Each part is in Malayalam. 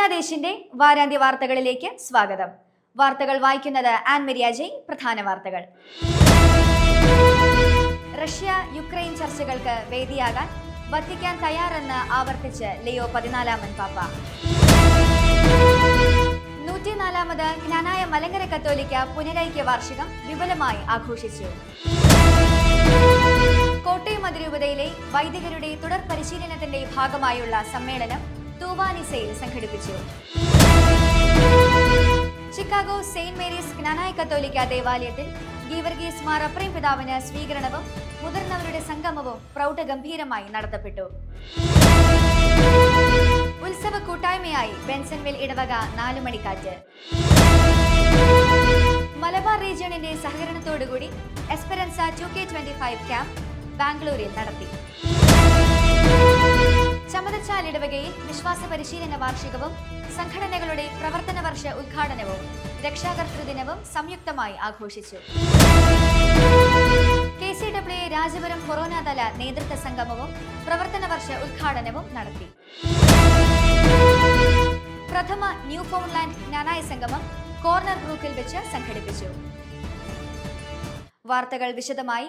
അജ്ഞാദേശിന്റെ വാരാന്ത്യ വാർത്തകളിലേക്ക് സ്വാഗതം. വാർത്തകൾ വായിക്കുന്നത് ആൻ ജയ് പ്രധാന വാർത്തകൾ. റഷ്യ യുക്രൈൻ ചർച്ചകൾക്ക് വേദിയാകാൻ വത്തിക്കാൻ തയ്യാറെന്ന് ആവർത്തിച്ച് ലിയോ പതിനാലാമൻ പാപ്പ. നൂറ്റിനാലാമത് ജ്ഞാനായ മലങ്കര കത്തോലിക്ക പുനരൈക്യ വാർഷികം വിപുലമായി ആഘോഷിച്ചു. കോട്ടയം അതിരൂപതയിലെ വൈദികരുടെ തുടർ പരിശീലനത്തിന്റെ ഭാഗമായുള്ള സമ്മേളനം തൂവാനിസയിൽ സംഘടിപ്പിച്ചു. ചിക്കാഗോ സെയിന്റ് മേരീസ് ജ്ഞാനായ കത്തോലിക്ക ദേവാലയത്തിൽ ഗീവർഗീസ് മാർ അപ്രേം പിതാവിന് സ്വീകരണവും മുതിർന്നവരുടെ സംഗമവും പ്രൗഢഗംഭീരമായി നടത്തപ്പെട്ടു. ഉത്സവ കൂട്ടായ്മയായി ബെൻസൺവിൽ ഇടവക നാലു മണിക്കാറ്റ്. മലബാർ റീജിയണിന്റെ സഹകരണത്തോടുകൂടി Esperanza two K twenty five camp ബാംഗ്ലൂരിൽ നടത്തി. ചമതച്ചാൽ ഇടവകയിൽ വിശ്വാസ പരിശീലന വാർഷികവും സംഘടനകളുടെ പ്രവർത്തന വർഷ ഉദ്ഘാടനവും രക്ഷാകർതൃ ദിനവും സംയുക്തമായി ആഘോഷിച്ചു. കെ സി ഡബ്ല്യു രാജപുരം കൊറോനാതല നേതൃത്വ സംഗമവും പ്രവർത്തന വർഷ ഉദ്ഘാടനവും നടത്തി. പ്രഥമ ന്യൂ ഫോൺലാൻഡ് ജ്ഞാനായ സംഗമം കോർണർ ഗ്രൂപ്പിൽ വെച്ച് സംഘടിപ്പിച്ചു. വാർത്തകൾ വിശദമായി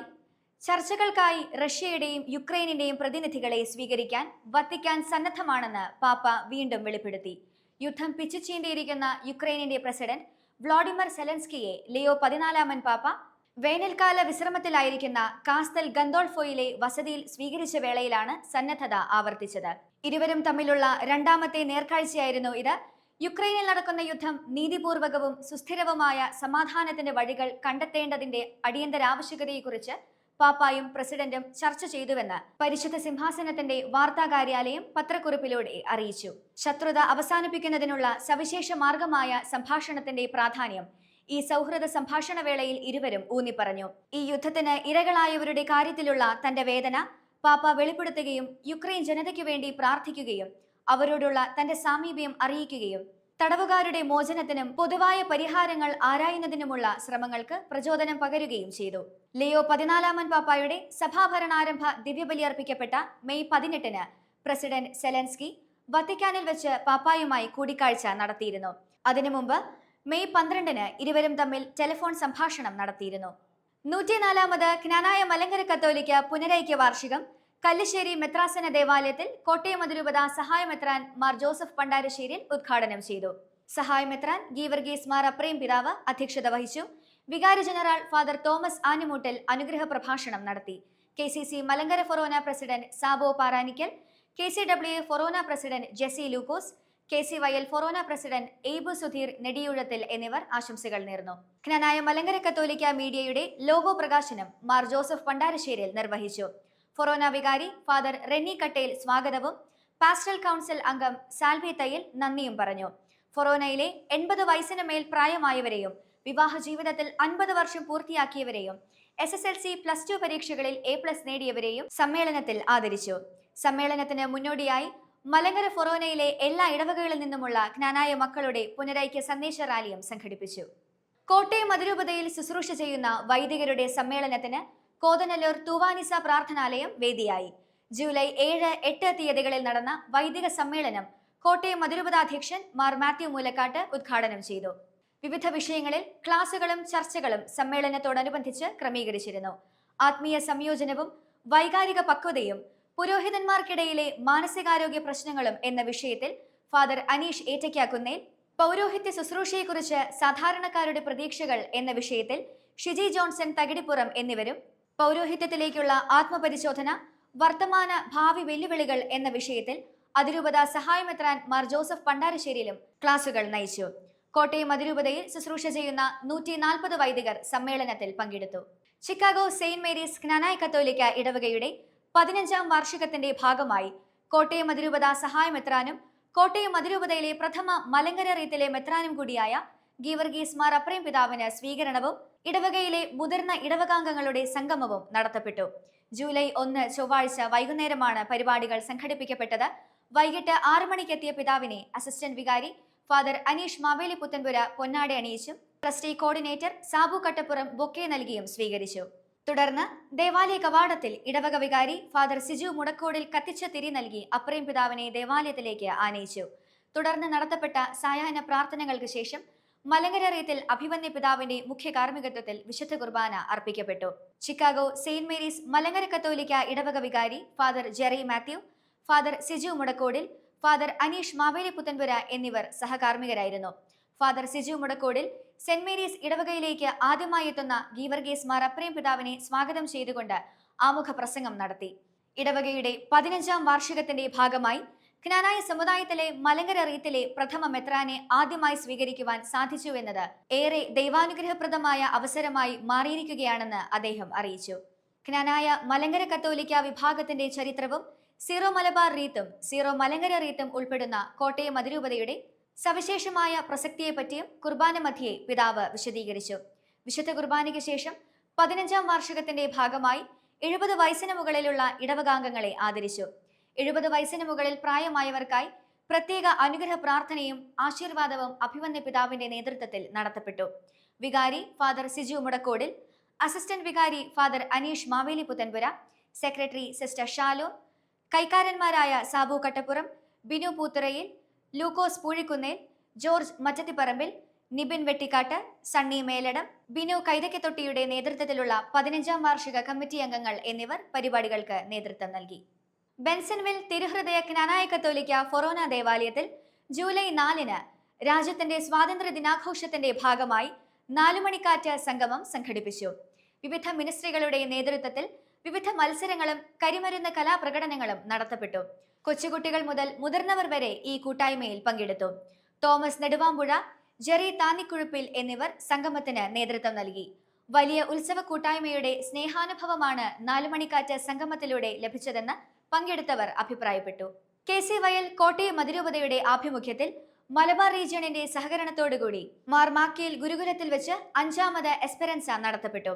ചർച്ചകൾക്കായി റഷ്യയുടെയും യുക്രൈനിന്റെയും പ്രതിനിധികളെ സ്വീകരിക്കാൻ വത്തിക്കാൻ സന്നദ്ധമാണെന്ന് പാപ്പ വീണ്ടും വെളിപ്പെടുത്തി. യുദ്ധം പിച്ചുചീണ്ടിയിരിക്കുന്ന യുക്രൈനിന്റെ പ്രസിഡന്റ് വ്ളാഡിമർ സെലൻസ്കിയെ ലിയോ പതിനാലാമൻ പാപ്പ വേനൽക്കാല വിശ്രമത്തിലായിരിക്കുന്ന കാസ്തൽ ഗന്തോൾഫോയിലെ വസതിയിൽ സ്വീകരിച്ച വേളയിലാണ് സന്നദ്ധത ആവർത്തിച്ചത്. ഇരുവരും തമ്മിലുള്ള രണ്ടാമത്തെ നേർക്കാഴ്ചയായിരുന്നു ഇത്. യുക്രൈനിൽ നടക്കുന്ന യുദ്ധം നീതിപൂർവകവും സുസ്ഥിരവുമായ സമാധാനത്തിന്റെ വഴികൾ കണ്ടെത്തേണ്ടതിന്റെ അടിയന്തരാവശ്യകതയെക്കുറിച്ച് പാപ്പായും പ്രസിഡന്റും ചർച്ച ചെയ്തുവെന്ന് പരിശുദ്ധ സിംഹാസനത്തിന്റെ വാർത്താ കാര്യാലയം പത്രക്കുറിപ്പിലൂടെ അറിയിച്ചു. ശത്രുത അവസാനിപ്പിക്കുന്നതിനുള്ള സവിശേഷ മാർഗമായ സംഭാഷണത്തിന്റെ പ്രാധാന്യം ഈ സൗഹൃദ സംഭാഷണ വേളയിൽ ഇരുവരും ഊന്നിപ്പറഞ്ഞു. ഈ യുദ്ധത്തിന് ഇരകളായവരുടെ കാര്യത്തിലുള്ള തന്റെ വേദന പാപ്പ വെളിപ്പെടുത്തുകയും യുക്രൈൻ ജനതയ്ക്കു വേണ്ടി പ്രാർത്ഥിക്കുകയും അവരോടുള്ള തന്റെ സാമീപ്യം അറിയിക്കുകയും തടവുകാരുടെ മോചനത്തിനും പൊതുവായ പരിഹാരങ്ങൾ ആരായുന്നതിനുമുള്ള ശ്രമങ്ങൾക്ക് പ്രചോദനം പകരുകയും ചെയ്തു. ലിയോ പതിനാലാമൻ പാപ്പായുടെ സഭാഭരണാരംഭ ദിവ്യബലി അർപ്പിക്കപ്പെട്ട മെയ് പതിനെട്ടിന് പ്രസിഡന്റ് സെലൻസ്കി വത്തിക്കാനിൽ വെച്ച് പാപ്പായുമായി കൂടിക്കാഴ്ച നടത്തിയിരുന്നു. അതിനു മുമ്പ് മെയ് പന്ത്രണ്ടിന് ഇരുവരും തമ്മിൽ ടെലിഫോൺ സംഭാഷണം നടത്തിയിരുന്നു. നൂറ്റിനാലാമത് ജ്ഞാനായ മലങ്കര കത്തോലിക്ക പുനരൈക്യ വാർഷികം കല്ലിശ്ശേരി മെത്രാസന ദേവാലയത്തിൽ കോട്ടയം അതിരൂപത സഹായമെത്രാൻ മാർ ജോസഫ് പണ്ടാരശ്ശേരിൽ ഉദ്ഘാടനം ചെയ്തു. സഹായമെത്രാൻ ഗീവർഗീസ് മാർ അപ്രേം പിതാവ് അധ്യക്ഷത വഹിച്ചു. വികാരി ജനറൽ ഫാദർ തോമസ് ആനിമൂട്ടൽ അനുഗ്രഹ പ്രഭാഷണം നടത്തി. K C C Malankara forane president Sabo Paranickal K C W forane president Jessy Lukose K C Y L forane president Aibu Sudheer Nediyuzhathil എന്നിവർ ആശംസകൾ നേർന്നു. ഖനനായ മലങ്കര കത്തോലിക്ക മീഡിയയുടെ ലോഗോ പ്രകാശനം മാർ ജോസഫ് പണ്ടാരശ്ശേരിയിൽ നിർവഹിച്ചു. ഫൊറോന വികാരി ഫാദർ റെന്നി കട്ടേൽ സ്വാഗതവും. പാസ്റ്റൽ കൗൺസിൽ അംഗം സാൽവി തയ്യൽ നന്ദിയും പറഞ്ഞു. ഫൊറോനയിലെ എൺപത് വയസ്സിന് മേൽ പ്രായമായവരെയും വിവാഹ ജീവിതത്തിൽ അൻപത് വർഷം പൂർത്തിയാക്കിയവരെയും S S L C plus two പരീക്ഷകളിൽ എ പ്ലസ് നേടിയവരെയും സമ്മേളനത്തിൽ ആദരിച്ചു. സമ്മേളനത്തിന് മുന്നോടിയായി മലങ്കര ഫൊറോനയിലെ എല്ലാ ഇടവകകളിൽ നിന്നുമുള്ള ജ്ഞാനായ മക്കളുടെ പുനരൈക്യ സന്ദേശ റാലിയും സംഘടിപ്പിച്ചു. കോട്ടയം അതിരൂപതയിൽ ശുശ്രൂഷ ചെയ്യുന്ന വൈദികരുടെ സമ്മേളനത്തിന് കോതനല്ലൂർ തൂവാനിസ പ്രാർത്ഥനാലയം വേദിയായി. ജൂലൈ ഏഴ് എട്ട് തീയതികളിൽ നടന്ന വൈദിക സമ്മേളനം കോട്ടയം അതിരൂപതാധ്യക്ഷൻ മാർ മാത്യു മൂലക്കാട്ട് ഉദ്ഘാടനം ചെയ്തു. വിവിധ വിഷയങ്ങളിൽ ക്ലാസുകളും ചർച്ചകളും സമ്മേളനത്തോടനുബന്ധിച്ച് ക്രമീകരിച്ചിരുന്നു. ആത്മീയ സംയോജനവും വൈകാരിക പക്വതയും പുരോഹിതന്മാർക്കിടയിലെ മാനസികാരോഗ്യ പ്രശ്നങ്ങളും എന്ന വിഷയത്തിൽ ഫാദർ അനീഷ് ഏറ്റയ്ക്കാക്കുന്നേൽ പൗരോഹിത്യ ശുശ്രൂഷയെക്കുറിച്ച് സാധാരണക്കാരുടെ പ്രതീക്ഷകൾ എന്ന വിഷയത്തിൽ ഷിജി ജോൺസൺ തകിടിപ്പുറം എന്നിവരും പൗരോഹിത്യത്തിലേക്കുള്ള ആത്മപരിശോധന വർത്തമാന ഭാവി വെല്ലുവിളികൾ എന്ന വിഷയത്തിൽ അതിരൂപത സഹായമെത്രാൻ മാർ ജോസഫ് പണ്ടാരശ്ശേരിയിലും ക്ലാസുകൾ നയിച്ചു. കോട്ടയം അതിരൂപതയിൽ ശുശ്രൂഷ ചെയ്യുന്ന നൂറ്റി നാൽപ്പത് വൈദികർ സമ്മേളനത്തിൽ പങ്കെടുത്തു. ചിക്കാഗോ സെയിന്റ് മേരീസ് ജ്ഞാനായ കത്തോലിക്ക ഇടവകയുടെ പതിനഞ്ചാം വാർഷികത്തിന്റെ ഭാഗമായി കോട്ടയം അതിരൂപത സഹായമെത്രാനും കോട്ടയം അതിരൂപതയിലെ പ്രഥമ മലങ്കര റീത്തിലെ മെത്രാനും കൂടിയായ ഗീവർഗീസ് മാർ അപ്രേം പിതാവിന് സ്വീകരണവും ഇടവകയിലെ മുതിർന്ന ഇടവകാംഗങ്ങളുടെ സംഗമവും നടത്തപ്പെട്ടു. ജൂലൈ ഒന്ന് ചൊവ്വാഴ്ച വൈകുന്നേരമാണ് പരിപാടികൾ സംഘടിപ്പിക്കപ്പെട്ടത്. വൈകിട്ട് ആറു മണിക്കെത്തിയ പിതാവിനെ അസിസ്റ്റന്റ് വികാരി ഫാദർ അനീഷ് മാവേലി പുത്തൻപുര പൊന്നാടെ അണിയിച്ചും trustee coordinator Sabu Kattapuram bouquet നൽകിയും സ്വീകരിച്ചു. തുടർന്ന് ദേവാലയ കവാടത്തിൽ ഇടവക വികാരി ഫാദർ സിജു മുടക്കോടിൽ കത്തിച്ച തിരി നൽകി അപ്രേം പിതാവിനെ ദേവാലയത്തിലേക്ക് ആനയിച്ചു. തുടർന്ന് നടത്തപ്പെട്ട സായാഹ്ന പ്രാർത്ഥനകൾക്ക് ശേഷം മലങ്കര റീത്തിൽ അഭിമന്യ പിതാവിന്റെ മുഖ്യ കാർമ്മികത്വത്തിൽ വിശുദ്ധ കുർബാന അർപ്പിക്കപ്പെട്ടു. ചിക്കാഗോ സെയിന്റ് മേരീസ് മലങ്കര കത്തോലിക്ക ഇടവക വികാരി father Jerry Mathew father Siju Mudakkodil father Aneesh Maveli Puthenpura എന്നിവർ സഹകാർമ്മികരായിരുന്നു. Father Siju Mudakkodil Saint Mary's ഇടവകയിലേക്ക് ആദ്യമായി എത്തുന്ന ഗീവർഗീസ് മാർ അപ്രേം പിതാവിനെ സ്വാഗതം ചെയ്തുകൊണ്ട് ആമുഖ പ്രസംഗം നടത്തി. ഇടവകയുടെ പതിനഞ്ചാം വാർഷികത്തിന്റെ ഭാഗമായി ജ്ഞാനായ സമുദായത്തിലെ മലങ്കര റീത്തിലെ പ്രഥമ മെത്രാനെ ആദ്യമായി സ്വീകരിക്കുവാൻ സാധിച്ചു എന്നത് ഏറെ ദൈവാനുഗ്രഹപ്രദമായ അവസരമായി മാറിയിരിക്കുകയാണെന്ന് അദ്ദേഹം അറിയിച്ചു. ഖനാനായ മലങ്കര കത്തോലിക്ക വിഭാഗത്തിന്റെ ചരിത്രവും സീറോ മലബാർ റീത്തും സീറോ മലങ്കര റീത്തും ഉൾപ്പെടുന്ന കോട്ടയം അതിരൂപതയുടെ സവിശേഷമായ പ്രസക്തിയെപ്പറ്റിയും കുർബാന മധ്യയെ പിതാവ് വിശദീകരിച്ചു. വിശുദ്ധ കുർബാനയ്ക്ക് ശേഷം പതിനഞ്ചാം വാർഷികത്തിന്റെ ഭാഗമായി എഴുപത് വയസ്സിന് മുകളിലുള്ള ഇടവകാംഗങ്ങളെ ആദരിച്ചു. എഴുപത് വയസ്സിന് മുകളിൽ പ്രായമായവർക്കായി പ്രത്യേക അനുഗ്രഹ പ്രാർത്ഥനയും ആശീർവാദവും അഭിമന്യ പിതാവിന്റെ നേതൃത്വത്തിൽ നടത്തപ്പെട്ടു. വികാരി ഫാദർ സിജു മുടക്കോടിൽ അസിസ്റ്റന്റ് വികാരി father Aneesh Maveli Puthenpura secretary sister Shalu കൈക്കാരന്മാരായ Sabu Kattappuram Binu Poothurayil Lukose Poozhikunnel George Mattathiparambil Nibin Vettikattu Sunny Meladam Binu കൈതക്കത്തൊട്ടിയുടെ നേതൃത്വത്തിലുള്ള പതിനഞ്ചാം വാർഷിക കമ്മിറ്റി അംഗങ്ങൾ എന്നിവർ പരിപാടികൾക്ക് നേതൃത്വം നൽകി. ബെൻസൺവിൽ തിരുഹൃദയ ജ്ഞാനായ കത്തോലിക്ക ഫൊറോന ദേവാലയത്തിൽ ജൂലൈ നാലിന് രാജ്യത്തിന്റെ സ്വാതന്ത്ര്യ ദിനാഘോഷത്തിന്റെ ഭാഗമായി നാലുമണിക്കാറ്റ് സംഗമം സംഘടിപ്പിച്ചു. വിവിധ മിനിസ്ട്രികളുടെ നേതൃത്വത്തിൽ വിവിധ മത്സരങ്ങളും കരിമരുന്ന് കലാപ്രകടനങ്ങളും നടത്തപ്പെട്ടു. കൊച്ചുകുട്ടികൾ മുതൽ മുതിർന്നവർ വരെ ഈ കൂട്ടായ്മയിൽ പങ്കെടുത്തു. തോമസ് നെടുവാമ്പുഴ ജെറി താന്നിക്കുഴുപ്പിൽ എന്നിവർ സംഗമത്തിന് നേതൃത്വം നൽകി. വലിയ ഉത്സവ കൂട്ടായ്മയുടെ സ്നേഹാനുഭവമാണ് നാലുമണിക്കാറ്റ് സംഗമത്തിലൂടെ ലഭിച്ചതെന്ന് പങ്കെടുത്തവർ അഭിപ്രായപ്പെട്ടു. കെ സി വയൽ കോട്ടയം അതിരൂപതയുടെ ആഭിമുഖ്യത്തിൽ മലബാർ റീജിയണിന്റെ സഹകരണത്തോടുകൂടി മാർമാക്കിയിൽ ഗുരുകുലത്തിൽ വെച്ച് അഞ്ചാമത് എസ്പെറൻസ നടത്തപ്പെട്ടു.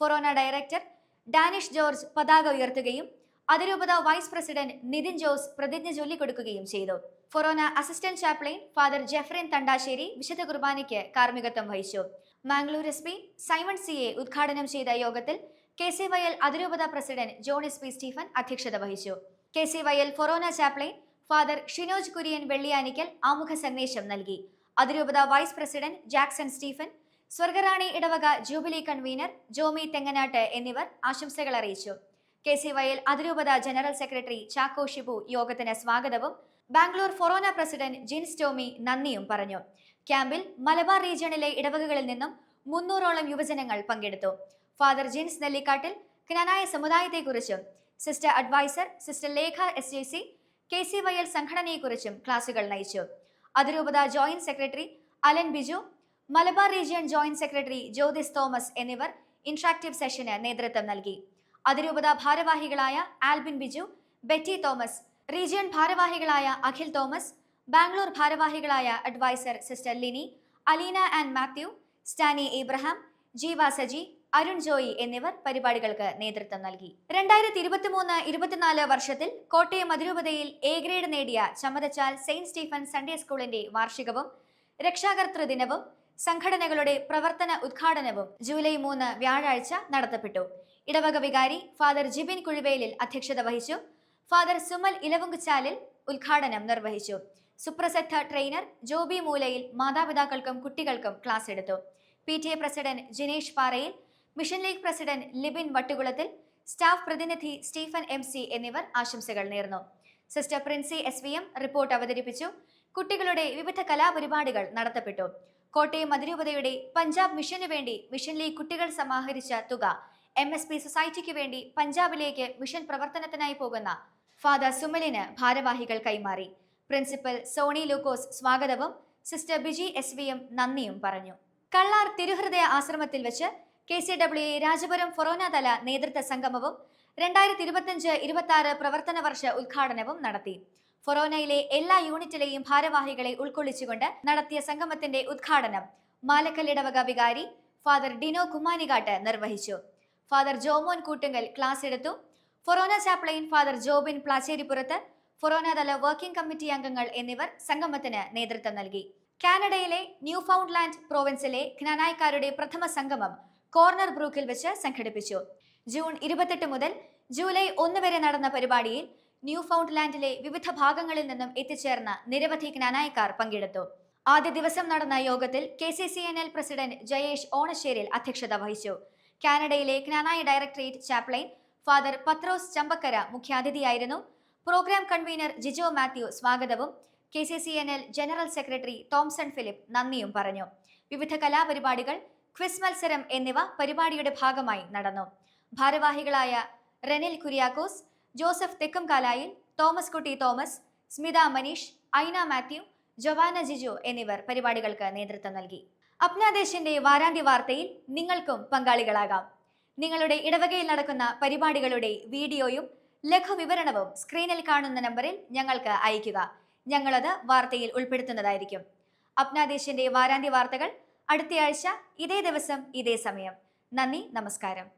ഫൊറോന ഡയറക്ടർ ഡാനിഷ് ജോർജ് പതാക ഉയർത്തുകയും അതിരൂപത വൈസ് പ്രസിഡന്റ് നിതിൻ ജോസ് പ്രതിജ്ഞ ചൊല്ലിക്കൊടുക്കുകയും ചെയ്തു. Forane assistant chaplain father Jefrin Thandassery വിശുദ്ധ കുർബാനയ്ക്ക് കാർമ്മികത്വം വഹിച്ചു. Mangalore S Simon C A ഉദ്ഘാടനം ചെയ്ത യോഗത്തിൽ കെ സി വയൽ അതിരൂപത പ്രസിഡന്റ് ജോണിസ് പി സ്റ്റീഫൻ അധ്യക്ഷത വഹിച്ചു. K C Y L forane chaplain father Shinoj Kurian Velliyanickal ആമുഖ സന്ദേശം നൽകി. അതിരൂപത വൈസ് പ്രസിഡന്റ് ജാക്സൺ സ്റ്റീഫൻ സ്വർഗറാണി ഇടവക ജൂബിലി കൺവീനർ ജോമി തെങ്ങനാട്ട് എന്നിവർ ആശംസകൾ അറിയിച്ചു. കെ സി വയൽ അതിരൂപത ജനറൽ സെക്രട്ടറി ചാക്കോ ഷിബു യോഗത്തിന് സ്വാഗതവും ബാംഗ്ലൂർ ഫൊറോന പ്രസിഡന്റ് ജിൻസ് ടോമി നന്ദിയും പറഞ്ഞു. ക്യാമ്പിൽ മലബാർ റീജിയണിലെ ഇടവകകളിൽ നിന്നും മുന്നൂറോളം യുവജനങ്ങൾ പങ്കെടുത്തു. Father Jins Nellikattil Knanaya സമുദായത്തെക്കുറിച്ചും sister adviser sister Lekha S J C K C Y L സംഘടനയെക്കുറിച്ചും ക്ലാസുകൾ നയിച്ചു. അതിരൂപത joint secretary Alan Biju Malabar region joint secretary Jyothis Thomas എന്നിവർ ഇൻട്രാക്റ്റീവ് സെഷന് നേതൃത്വം നൽകി. അതിരൂപത ഭാരവാഹികളായ Albin Biju Betty Thomas region ഭാരവാഹികളായ അഖിൽ തോമസ് ബാംഗ്ലൂർ ഭാരവാഹികളായ adviser sister Lini Aleena and Mathew Stany Ibrahim Jeeva Saji Arun Joy എന്നിവർ പരിപാടികൾക്ക് നേതൃത്വം നൽകി. രണ്ടായിരത്തി ഇരുപത്തിമൂന്ന് ഇരുപത്തിനാല് വർഷത്തിൽ കോട്ടയം അതിരൂപതയിൽ എ ഗ്രേഡ് നേടിയ ചമ്മതച്ചാൽ സെയിന്റ് സ്റ്റീഫൻ സൺഡേ സ്കൂളിന്റെ വാർഷികവും രക്ഷാകർതൃ ദിനവും സംഘടനകളുടെ പ്രവർത്തന ഉദ്ഘാടനവും ജൂലൈ മൂന്ന് വ്യാഴാഴ്ച നടത്തപ്പെട്ടു. ഇടവക വികാരി ഫാദർ ജിബിൻ കുഴിവേലിൽ അധ്യക്ഷത വഹിച്ചു. ഫാദർ സുമൽ ഇലവുങ്കുച്ചാലിൽ ഉദ്ഘാടനം നിർവഹിച്ചു. സുപ്രസിദ്ധ ട്രെയിനർ ജോബി മൂലയിൽ മാതാപിതാക്കൾക്കും കുട്ടികൾക്കും ക്ലാസ് എടുത്തു. P T A president Jinesh Parayil mission league president Libin Vattukulathil staff പ്രതിനിധി സ്റ്റീഫൻ എം സി എന്നിവർ ആശംസകൾ നേർന്നു. Sister Princy S V M report അവതരിപ്പിച്ചു. കുട്ടികളുടെ വിവിധ കലാപരിപാടികൾ നടത്തപ്പെട്ടു. കോട്ടയം അതിരൂപതയുടെ പഞ്ചാബ് മിഷനു വേണ്ടി മിഷൻ ലീഗ് കുട്ടികൾ സമാഹരിച്ച തുക എം എസ് പി സൊസൈറ്റിക്ക് വേണ്ടി പഞ്ചാബിലേക്ക് മിഷൻ പ്രവർത്തനത്തിനായി പോകുന്ന ഫാദർ സുമലിന് ഭാരവാഹികൾ കൈമാറി. പ്രിൻസിപ്പൽ സോണി ലൂക്കോസ് സ്വാഗതവും sister Biji S V M നന്ദിയും പറഞ്ഞു. കള്ളാർ തിരുഹൃദയ ആശ്രമത്തിൽ വെച്ച് K C W Rajapuram forane തല നേതൃത്വ സംഗമവും രണ്ടായിരത്തി ഇരുപത്തിയഞ്ച് ഇരുപത്തി ആറ് പ്രവർത്തന വർഷ ഉദ്ഘാടനവും നടത്തി. ഫൊറോനയിലെ എല്ലാ യൂണിറ്റിലെയും ഭാരവാഹികളെ ഉൾക്കൊള്ളിച്ചുകൊണ്ട് നടത്തിയ സംഗമത്തിന്റെ ഉദ്ഘാടനം മാലക്കല്ലിടവക വികാരി ഫാദർ ഡിനോ കുമാനികാട്ട് നിർവഹിച്ചു. ഫാദർ ജോമോൻ കൂട്ടുങ്കൽ ക്ലാസ് എടുത്തു. Forane chaplain father Jobin Placheripurathu forane തല വർക്കിംഗ് കമ്മിറ്റി അംഗങ്ങൾ എന്നിവർ സംഗമത്തിന് നേതൃത്വം നൽകി. കാനഡയിലെ ന്യൂ ഫൗണ്ട്ലാൻഡ് പ്രോവിൻസിലെ ജ്ഞാനായക്കാരുടെ പ്രഥമ സംഗമം കോർണർ ബ്രൂക്കിൽ വെച്ച് സംഘടിപ്പിച്ചു. ജൂൺ ഇരുപത്തെട്ട് മുതൽ ജൂലൈ ഒന്ന് വരെ നടന്ന പരിപാടിയിൽ ന്യൂ ഫൗണ്ട്ലാൻഡിലെ വിവിധ ഭാഗങ്ങളിൽ നിന്നും എത്തിച്ചേർന്ന നിരവധി ജ്ഞാനായക്കാർ പങ്കെടുത്തു. ആദ്യ ദിവസം നടന്ന യോഗത്തിൽ K C C N L president Jayesh Onasseril അധ്യക്ഷത വഹിച്ചു. കാനഡയിലെ Knanaya directorate chaplain father Pathrose Champakkara മുഖ്യാതിഥിയായിരുന്നു. Programme convener Jijo Mathew സ്വാഗതവും K C C N L general secretary Thomson Philip നന്ദിയും പറഞ്ഞു. വിവിധ കലാപരിപാടികൾ ക്വിസ് മത്സരം എന്നിവ പരിപാടിയുടെ ഭാഗമായി നടന്നു. ഭാരവാഹികളായ റെനിൽ കുര്യാക്കോസ് ജോസഫ് തെക്കുംകാലായിൽ തോമസ് കുട്ടി തോമസ് സ്മിത മനീഷ് ഐന മാത്യു ജൊവാന ജിജു എന്നിവർ പരിപാടികൾക്ക് നേതൃത്വം നൽകി. അപ്നാദേശിന്റെ വാരാന്ത്യ വാർത്തയിൽ നിങ്ങൾക്കും പങ്കാളികളാകാം. നിങ്ങളുടെ ഇടവകയിൽ നടക്കുന്ന പരിപാടികളുടെ വീഡിയോയും ലഘുവിവരണവും സ്ക്രീനിൽ കാണുന്ന നമ്പറിൽ ഞങ്ങൾക്ക് അയയ്ക്കുക. ഞങ്ങളത് വാർത്തയിൽ ഉൾപ്പെടുത്തുന്നതായിരിക്കും. അപ്നാദേശിന്റെ വാരാന്ത്യ വാർത്തകൾ അടുത്തയാഴ്ച ഇതേ ദിവസം ഇതേ സമയം. നന്ദി നമസ്കാരം.